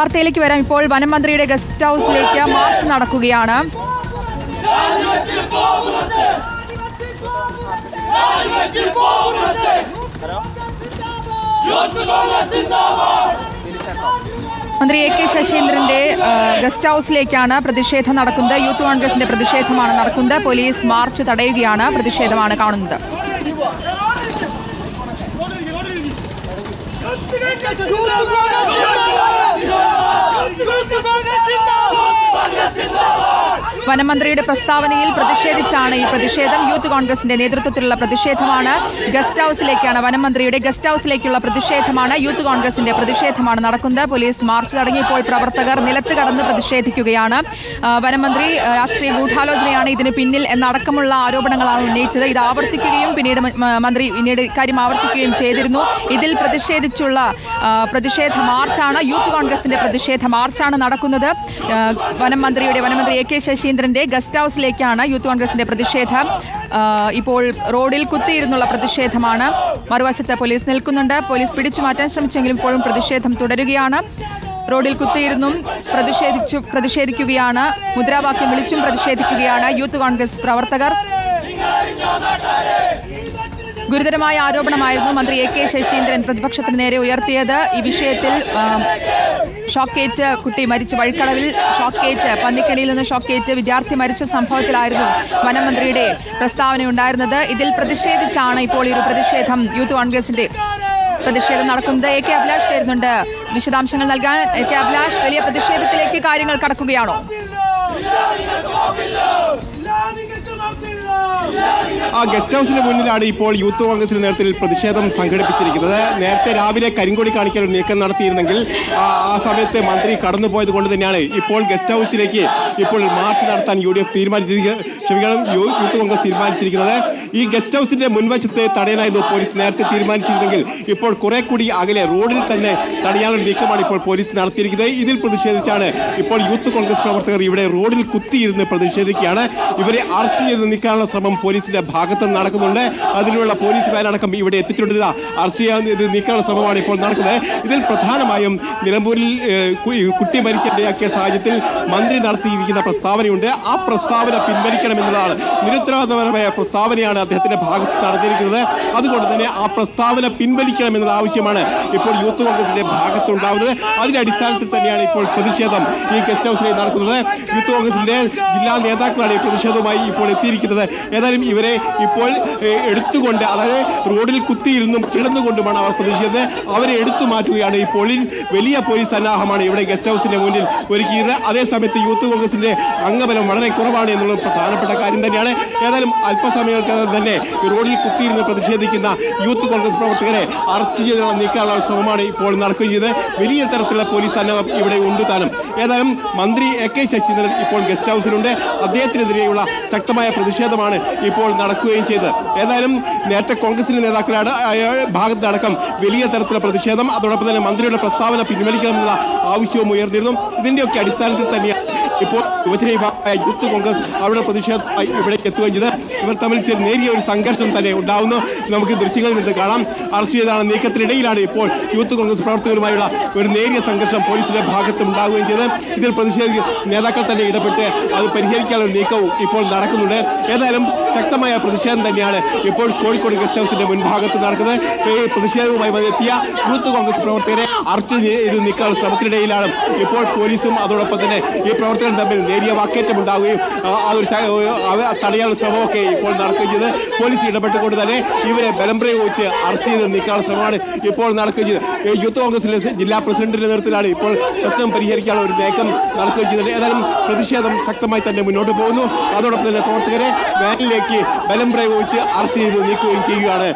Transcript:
വാർത്തയിലേക്ക് വരാം. ഇപ്പോൾ വനം മന്ത്രിയുടെ ഗസ്റ്റ് ഹൗസിലേക്ക് മാർച്ച് നടക്കുകയാണ്. മന്ത്രി എ കെ ശശീന്ദ്രന്റെ ഗസ്റ്റ് ഹൗസിലേക്കാണ് പ്രതിഷേധം നടക്കുന്നത്. യൂത്ത് കോൺഗ്രസിന്റെ പ്രതിഷേധമാണ് നടക്കുന്നത്. പോലീസ് മാർച്ച് തടയുകയാണ് പ്രതിഷേധമാണ് കാണുന്നത്. വനമന്ത്രിയുടെ പ്രസ്താവനയിൽ പ്രതിഷേധിച്ചാണ് ഈ പ്രതിഷേധം. യൂത്ത് കോൺഗ്രസിന്റെ നേതൃത്വത്തിലുള്ള പ്രതിഷേധമാണ്. ഗസ്റ്റ് ഹൗസിലേക്കാണ് വനമന്ത്രിയുടെ ഗസ്റ്റ് ഹൗസിലേക്കുള്ള പ്രതിഷേധമാണ്. യൂത്ത് കോൺഗ്രസിന്റെ പ്രതിഷേധമാണ് നടക്കുന്നത്. പോലീസ് മാർച്ച് തുടങ്ങിയപ്പോൾ പ്രവർത്തകർ നിലത്ത് കടന്ന് പ്രതിഷേധിക്കുകയാണ്. വനമന്ത്രി രാഷ്ട്രീയ ഗൂഢാലോചനയാണ് ഇതിന് പിന്നിൽ എന്നടക്കമുള്ള ആരോപണങ്ങളാണ് ഉന്നയിച്ചത്. ഇത് ആവർത്തിക്കുകയും പിന്നീട് മന്ത്രി പിന്നീട് ഇക്കാര്യം ആവർത്തിക്കുകയും ചെയ്തിരുന്നു. ഇതിൽ പ്രതിഷേധിച്ചുള്ള പ്രതിഷേധ മാർച്ചാണ്. യൂത്ത് കോൺഗ്രസിന്റെ പ്രതിഷേധ മാർച്ചാണ് നടക്കുന്നത്. വനം മന്ത്രിയുടെ വനമന്ത്രി എ കെ ശശീന്ദ്രന്റെ ഗസ്റ്റ് ഹൗസിലേക്കാണ് യൂത്ത് കോൺഗ്രസിന്റെ പ്രതിഷേധം. ഇപ്പോൾ റോഡിൽ കുത്തിയിരുന്നുള്ള പ്രതിഷേധമാണ്. മറുവശത്ത് പോലീസ് നിൽക്കുന്നുണ്ട്. പോലീസ് പിടിച്ചു മാറ്റാൻ ശ്രമിച്ചെങ്കിലും ഇപ്പോഴും പ്രതിഷേധം തുടരുകയാണ്. റോഡിൽ കുത്തിയിരുന്നും പ്രതിഷേധിച്ചു പ്രതിഷേധിക്കുകയാണ്. മുദ്രാവാക്യം വിളിച്ചും പ്രതിഷേധിക്കുകയാണ് യൂത്ത് കോൺഗ്രസ് പ്രവർത്തകർ. ഗുരുതരമായ ആരോപണമായിരുന്നു മന്ത്രി എ കെ ശശീന്ദ്രൻ പ്രതിപക്ഷത്തിന് നേരെ ഉയർത്തിയത്. ഈ വിഷയത്തിൽ ഷോക്കേറ്റ് കുട്ടി മരിച്ച വഴിക്കടവിൽ ഷോക്കേറ്റ് പന്നിക്കണിയിൽ നിന്ന് ഷോക്കേറ്റ് വിദ്യാർത്ഥി മരിച്ച സംഭവത്തിലായിരുന്നു വനമന്ത്രിയുടെ പ്രസ്താവനയുണ്ടായിരുന്നത് ഇതിൽ പ്രതിഷേധിച്ചാണ് ഇപ്പോൾ ഈ ഒരു പ്രതിഷേധം യൂത്ത് കോൺഗ്രസിന്റെ പ്രതിഷേധം നടക്കുന്നത്. എ കെ അഭിലാഷ് ചേരുന്നുണ്ട്. വിശദാംശങ്ങൾ നൽകാൻ എ കെ അഭിലാഷ് വലിയ പ്രതിഷേധത്തിലേക്ക് കാര്യങ്ങൾ കടക്കുകയാണോ? ആ ഗസ്റ്റ് ഹൗസിന് മുന്നിലാണ് ഇപ്പോൾ യൂത്ത് കോൺഗ്രസിന്റെ നേതൃത്വത്തിൽ പ്രതിഷേധം സംഘടിപ്പിച്ചിരിക്കുന്നത്. നേരത്തെ രാവിലെ കരിങ്കൊടി കാണിക്കാൻ ഒരു നീക്കം നടത്തിയിരുന്നെങ്കിൽ ആ സമയത്ത് മന്ത്രി കടന്നുപോയത് കൊണ്ട് തന്നെയാണ് ഇപ്പോൾ ഗസ്റ്റ് ഹൗസിലേക്ക് ഇപ്പോൾ മാർച്ച് നടത്താൻ യു ഡി എഫ് തീരുമാനിച്ചിരിക്കുന്നത് യൂത്ത് കോൺഗ്രസ് തീരുമാനിച്ചിരിക്കുന്നത്. ഈ ഗസ്റ്റ് ഹൗസിന്റെ മുൻവശത്ത് തടയാനായിരുന്നു പോലീസ് നേരത്തെ തീരുമാനിച്ചിരുന്നെങ്കിൽ ഇപ്പോൾ കുറെ കൂടി അകലെ റോഡിൽ തന്നെ തടയാനുള്ള നീക്കമാണ് ഇപ്പോൾ പോലീസ് നടത്തിയിരിക്കുന്നത്. ഇതിൽ പ്രതിഷേധിച്ചാണ് ഇപ്പോൾ യൂത്ത് കോൺഗ്രസ് പ്രവർത്തകർ ഇവിടെ റോഡിൽ കുത്തിയിരുന്ന് പ്രതിഷേധിക്കുകയാണ്. ഇവരെ അറസ്റ്റ് ചെയ്ത് നീക്കാനുള്ള ശ്രമം പോലീസിന്റെ ഭാഗത്ത് നടക്കുന്നുണ്ട്. അതിലുള്ള പോലീസ് വാനടക്കം ഇവിടെ എത്തിയിട്ടുണ്ട്. ഇതാ അറസ്റ്റ് ചെയ്യാൻ ഇത് നീക്കാനുള്ള ശ്രമമാണ് ഇപ്പോൾ നടക്കുന്നത്. ഇതിൽ പ്രധാനമായും നിലമ്പൂരിൽ കുട്ടി മരിക്കേണ്ടയാക്കിയ സാഹചര്യത്തിൽ മന്ത്രി നടത്തിയിരിക്കുന്ന പ്രസ്താവനയുണ്ട്. ആ പ്രസ്താവന പിൻവലിക്കണമെന്നുള്ളതാണ് നിരുത്തരവാദപരമായ പ്രസ്താവനയാണ് അദ്ദേഹത്തിന്റെ ഭാഗത്ത് നടത്തിയിരിക്കുന്നത്. അതുകൊണ്ട് തന്നെ ആ പ്രസ്താവന പിൻവലിക്കണമെന്നുള്ള ആവശ്യമാണ് ഇപ്പോൾ യൂത്ത് കോൺഗ്രസിന്റെ ഭാഗത്തുണ്ടാവുന്നത് അതിന്റെ അടിസ്ഥാനത്തിൽ തന്നെയാണ് ഇപ്പോൾ പ്രതിഷേധം ഈ ഗസ്റ്റ് ഹൗസിലേക്ക് നടക്കുന്നത്. യൂത്ത് കോൺഗ്രസിന്റെ ജില്ലാ നേതാക്കളാണ് ഈ പ്രതിഷേധവുമായി ഇപ്പോൾ എത്തിയിരിക്കുന്നത്. ഏതായാലും ഇവരെ ഇപ്പോൾ എടുത്തുകൊണ്ട് അതായത് റോഡിൽ കുത്തിയിരുന്നും കിടന്നുകൊണ്ടുമാണ് അവർ പ്രതിഷേധം അവരെ എടുത്തു മാറ്റുകയാണ് ഈ പോളിൽ വലിയ പോലീസ് സന്നാഹമാണ് ഇവിടെ ഗസ്റ്റ് ഹൗസിന്റെ മുന്നിൽ ഒരുക്കിയത് അതേസമയത്ത് യൂത്ത് കോൺഗ്രസിന്റെ അംഗബലം വളരെ കുറവാണ് എന്നുള്ളത് പ്രധാനപ്പെട്ട കാര്യം തന്നെയാണ്. ഏതായാലും അല്പസമയങ്ങൾക്കകം തന്നെ റോഡിൽ കുത്തിയിരുന്ന് പ്രതിഷേധിക്കുന്ന യൂത്ത് കോൺഗ്രസ് പ്രവർത്തകരെ അറസ്റ്റ് ചെയ്തുള്ള നീക്കാനുള്ള ശ്രമമാണ് ഇപ്പോൾ നടക്കുകയും ചെയ്ത് വലിയ തരത്തിലുള്ള പോലീസ് സന്നാഹം ഇവിടെ ഉണ്ട് താനും. ഏതായാലും മന്ത്രി എ കെ ശശീന്ദ്രൻ ഇപ്പോൾ ഗസ്റ്റ് ഹൗസിലുണ്ട്. അദ്ദേഹത്തിനെതിരെയുള്ള ശക്തമായ പ്രതിഷേധമാണ് ഇപ്പോൾ നടക്കുകയും ചെയ്തത്. ഏതായാലും നേരത്തെ കോൺഗ്രസിന്റെ നേതാക്കളുടെ ഭാഗത്തടക്കം വലിയ തരത്തിലുള്ള പ്രതിഷേധം അതോടൊപ്പം തന്നെ മന്ത്രിയുടെ പ്രസ്താവന പിൻവലിക്കണമെന്നുള്ള ആവശ്യവും ഉയർന്നിരുന്നു. ഇതിന്റെയൊക്കെ അടിസ്ഥാനത്തിൽ തന്നെയാണ് ഇപ്പോൾ യുവജന വിഭാഗമായ യൂത്ത് കോൺഗ്രസ് അവരുടെ പ്രതിഷേധമായി ഇവിടേക്ക് എത്തുകയും ഇവർ തമ്മിൽ നേരിയ ഒരു സംഘർഷം തന്നെ ഉണ്ടാവുന്നു. നമുക്ക് ദൃശ്യങ്ങളിൽ നിന്ന് കാണാം. അറസ്റ്റ് ചെയ്താണ് നീക്കത്തിനിടയിലാണ് ഇപ്പോൾ യൂത്ത് കോൺഗ്രസ് പ്രവർത്തകരുമായുള്ള ഒരു നേരിയ സംഘർഷം പോലീസിന്റെ ഭാഗത്ത് ഉണ്ടാവുകയും ചെയ്ത് ഇതിൽ പ്രതിഷേധ നേതാക്കൾ തന്നെ ഇടപെട്ട് അത് പരിഹരിക്കാനുള്ള നീക്കവും ഇപ്പോൾ നടക്കുന്നുണ്ട്. ഏതായാലും ശക്തമായ പ്രതിഷേധം തന്നെയാണ് ഇപ്പോൾ കോഴിക്കോട് ഗസ്റ്റ് ഹൗസിന്റെ മുൻഭാഗത്ത് നടക്കുന്നത്. ഈ പ്രതിഷേധവുമായി വന്നെത്തിയ യൂത്ത് കോൺഗ്രസ് പ്രവർത്തകരെ അറസ്റ്റ് ചെയ്ത് നീക്കാനുള്ള ശ്രമത്തിനിടയിലാണ് ഇപ്പോൾ പോലീസും അതോടൊപ്പം തന്നെ ഈ പ്രവർത്തകർ തമ്മിൽ നേരിയ വാക്കേറ്റമുണ്ടാവുകയും ത- തടയാനുള്ള ശ്രമമൊക്കെ ഇപ്പോൾ നടക്കുകയും ചെയ്ത് പോലീസ് ഇടപെട്ടുകൊണ്ട് തന്നെ ഇവരെ ബലം പ്രയോഗിച്ച് അറസ്റ്റ് ചെയ്ത് നീക്കാനുള്ള ശ്രമമാണ് ഇപ്പോൾ ഈ യൂത്ത് കോൺഗ്രസിലെ ജില്ലാ പ്രസിഡന്റിന്റെ നേതൃത്വത്തിലാണ് ഇപ്പോൾ പ്രശ്നം പരിഹരിക്കാനുള്ള ഒരു നീക്കം നടക്കുകയും ചെയ്തത്. ഏതായാലും പ്രതിഷേധം ശക്തമായി തന്നെ മുന്നോട്ട് പോകുന്നു. അതോടൊപ്പം തന്നെ പ്രവർത്തകരെ വാനിലേക്ക് ബലം പ്രയോഗിച്ച് അറസ്റ്റ് ചെയ്ത് നീക്കുകയും ചെയ്യുകയാണ്.